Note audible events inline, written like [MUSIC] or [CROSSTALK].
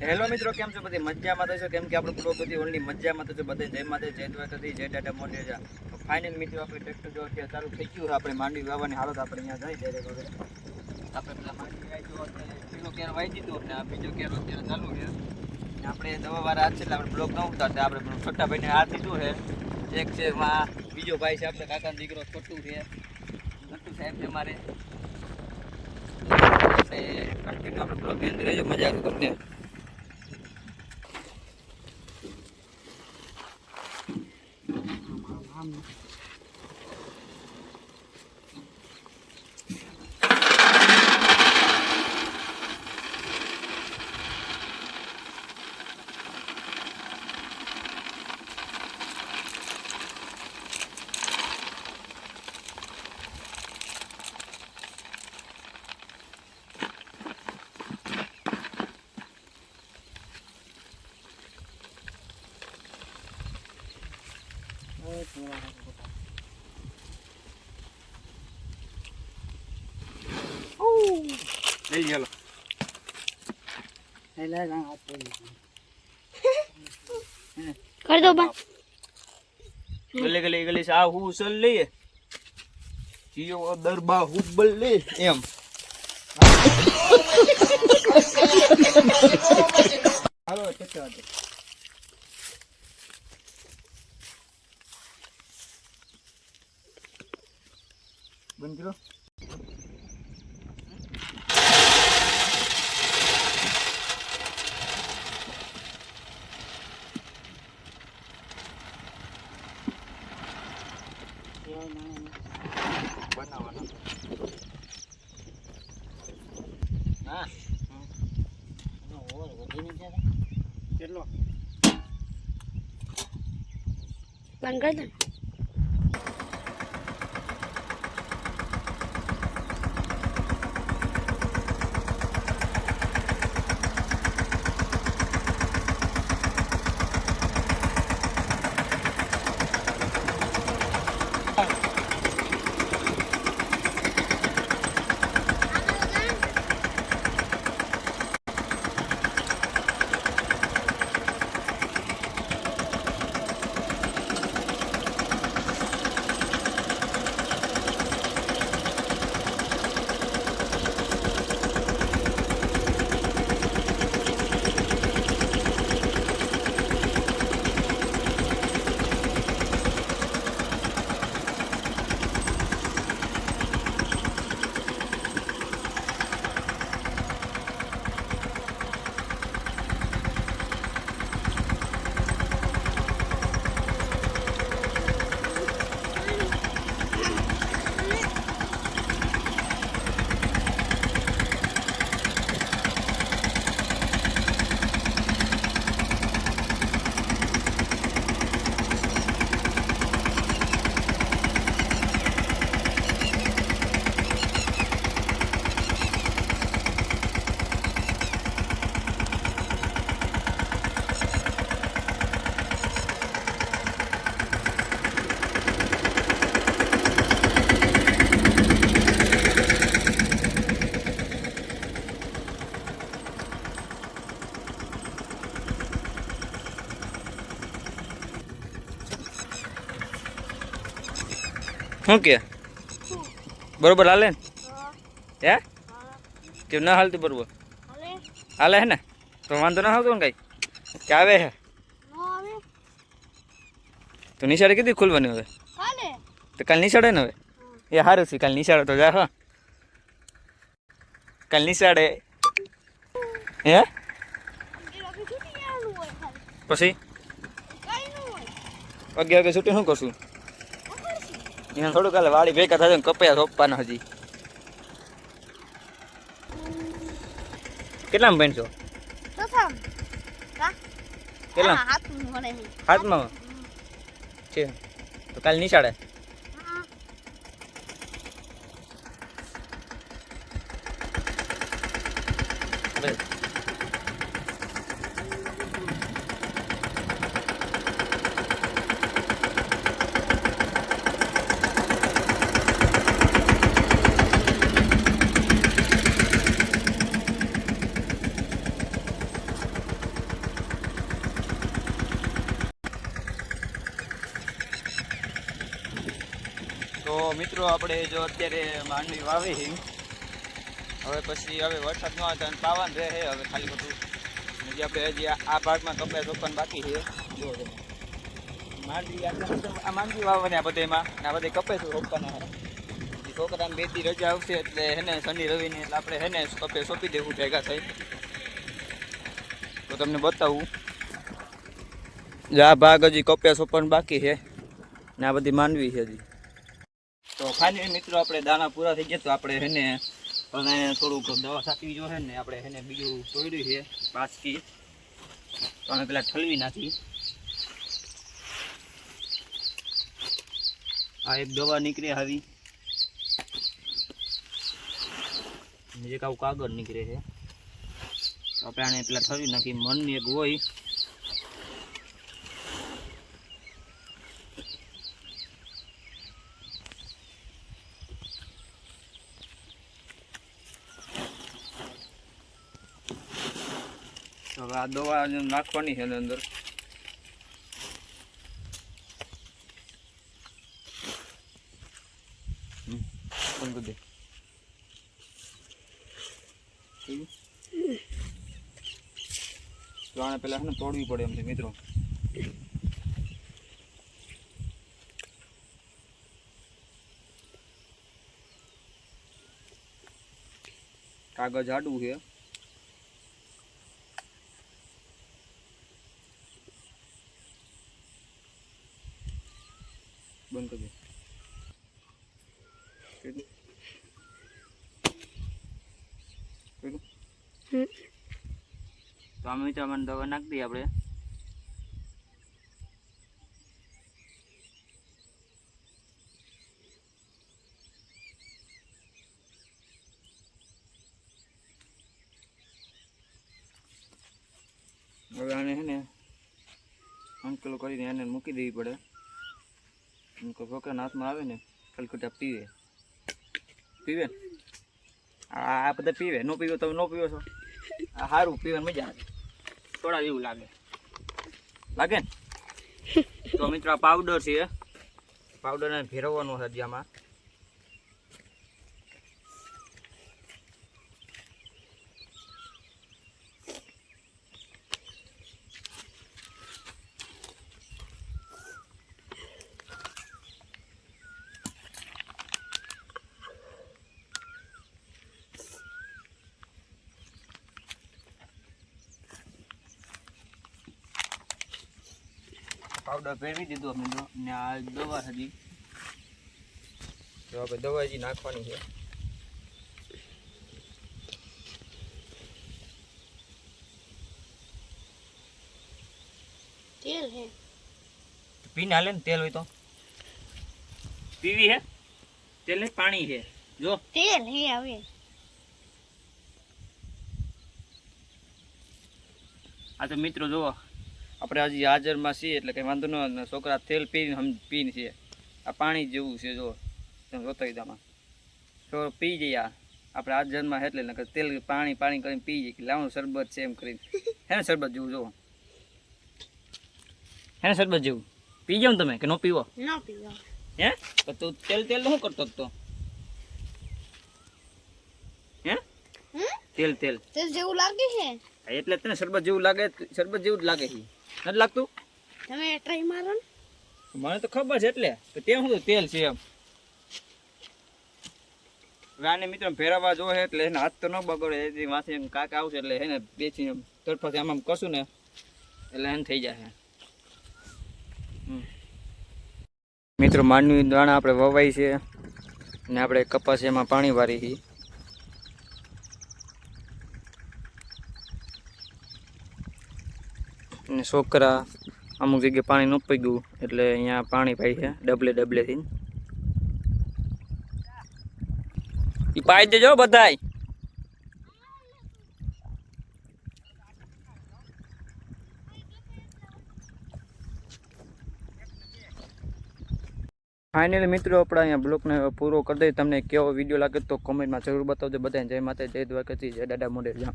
Hello મિત્રો, કેમ છો બધી? મજામાં તો છો? કેમ કે આપણે પૂરો બધી ઓનલી મજામાં તો છો? બધે જય માતા જય દ્વારકાથી જય ટાટા મોટે જા. ફાઇનલ મિત્રો, આપણે ટ્રેક્ટર જો અત્યારે ચાલુ થઈ ગયું આપણે માંડવી વાવવાની હાલત આપણે અહીંયા જાય ડાયરેક્ટ હવે. આપણે પેલા માંડવી આવી પેલો કેર વાવી દીધો ને આ બીજો કેર અત્યારે ચાલુ છે. આપણે દવા વાળા હાથ છે, એટલે આપણે બ્લોક ન ઉતારતા આપણે છોટા ભાઈને હાથ દીધું છે. એક છે એમાં બીજો ભાઈ છે, આપણે કાકાનો દીકરો, છોટું છે. છોટું સાહેબ છે મારે આપણે કન્ટિન્યુ આપણે બ્લોક એન્ડ રહેજો મજા આવે તમને. લઈ કરી દો બા. ગલે ગલે ગલે આ હું સલ લઈએ. જીઓ દરબા હુબલ લે એમ. હાલો ચક્કર બંધ કરો બનાવવાનો હા કેટલો બંધ કરી શું કે? બરોબર હાલે ને? હે? કેમ ના હાલતી બરોબર? હાલે હે ને? તો વાંધો ના આવતો ને કઈ? કે આવે હે? આવે તો નિશાળે કીધી ખુલવાની હવે? હાલે તો કાલ નિશાળે ને હવે? એ સારું છે કાલ નિશાળે તો જા હા. કાલ નિશાળે. હે? એ લોકો છૂટી જવાનું હોય ખાલી પછી? કઈ ન હોય. વાગે વાગે છૂટી શું કરશું? ખબર છે એને થોડું કાલે વાળી ભેગા થશે ને કપૈયા સોંપવાના હજી. કેટલામાં ભણશો? કેટલા? હાથમાં છે. તો કાલ નિશાળે? હા. તો મિત્રો, આપણે જો અત્યારે માંડવી વાવી હવે પછી હવે વરસાદ ન આવે તો પાવાનું રહે હવે ખાલી બધું. હજી આપણે હજી આ- ભાગમાં કપડા રોપવાનું બાકી છે જો માંડવી આ માંડવી વાવવાની બધા એમાં. આ બધા કપે રોપવાના છોકરાને બેથી રજા આવશે એટલે હેને શનિ રવિને એટલે આપણે હેને કપે સોંપી દેવું ભેગા થઈ. તો તમને બતાવું. જે આ ભાગ હજી કપે સોંપવાનું બાકી છે ને આ બધી માંડવી છે હજી. તો ફાઇનલી મિત્રો આપણે દાણા પૂરા થઈ ગયા તો આપણે હેને હવે થોડુંક દવા છાંટવી જો છે ને આપણે હેને બીજું તોડ્યું છે બાસકી. તો અમે પેલા ઠલવી નાખી. આ એક દવા નીકળે આવી. જે કાવ કાગળ નીકળે છે. તો આપણે આને પેલા ઠલવી નાખી. મનની એક હોય. હવે આ દવા નાખવાની છે અંદર? તો આને પેલા છે ને તોડવી પડે એમ છે, મિત્રો. કાગળ જાડું છે બંધ કરી દે કર્યું? કર્યું? તો આમાં મિત્રો મને દવા નાખી દઈએ આપણે હવે આને છે ને અંકલ કરીને એને મૂકી દેવી પડે કોઈ છોકરાના હાથમાં આવે ને, કલકત્તા પીવે પીવે આ આ બધા પીવે. નો પીવો તમે નો પીવો છો? આ સારું પીવે મજા આવે. થોડા એવું લાગે. લાગે ને? [LAUGHS] તો મિત્રો આ પાવડર છે. પાવડરને ફેરવવાનું છે હજી આમાં. પાવડર ફેરવી દીધો અમે તો ને આ દવા હતી. તો આપણે દવા હજી નાખવાની છે. તેલ હે? પીને હાલે ને તેલ હોય તો. પીવી હે? તેલ ને પાણી છે જો. તેલ હે હવે. આ તો મિત્રો જુઓ. આપણે હજી હાજરમાં છીએ એટલે કંઈ વાંધો ન છોકરા તેલ પીને હમ પીને છીએ આ પાણી જેવું છે જો તમે જોતા આમાં. પી જઈએ આપણે હાજરમાં એટલે નકર તેલ પાણી પાણી કરીને પી કે લાવનું શરબત છે એમ કરીને. હે ને શરબત જેવું જુઓ. હે ને શરબત જેવું. પી જાવ તમે કે ન પીવો? ન પીવો. હે? તો તું તેલ તેલ શું કરતો હતો? હે? તેલ તેલ. તેલ જેવું લાગે છે? એટલે તને શરબત જેવું લાગે શરબત જેવું જ લાગે છે. નથી લાગતું? તમે ટ્રાય મારો ને. મને તો ખબર છે એટલે. તે શું તેલ છે એમ. વાને આને મિત્રો ફેરવવા જો એટલે એને હાથ તો ન બગડે. એથી માથે એમ કાક આવશે એટલે એને બેસી તરફાથી આમ આમ કશું ને એટલે એને થઈ જશે. મિત્રો માંડવી દાણા આપણે વવાય છે. ને આપણે કપાસ એમાં પાણી વારી છીએ ને છોકરા અમુક જગ્યાએ પાણી ન ગયું એટલે અહીંયા પાણી પાઈ છે, ડબલે ડબલેથી એ પાઈ દેજો બધાય. ફાઇનલી મિત્રો, આપણે અહીંયા બ્લોગને પૂરો કરી દઈએ. તમને કેવો વીડિયો લાગે તો કોમેન્ટમાં જરૂર બતાવજો. બધાને જય માતા જય દ્વારકાથી જય દાદા મોડેલ જામ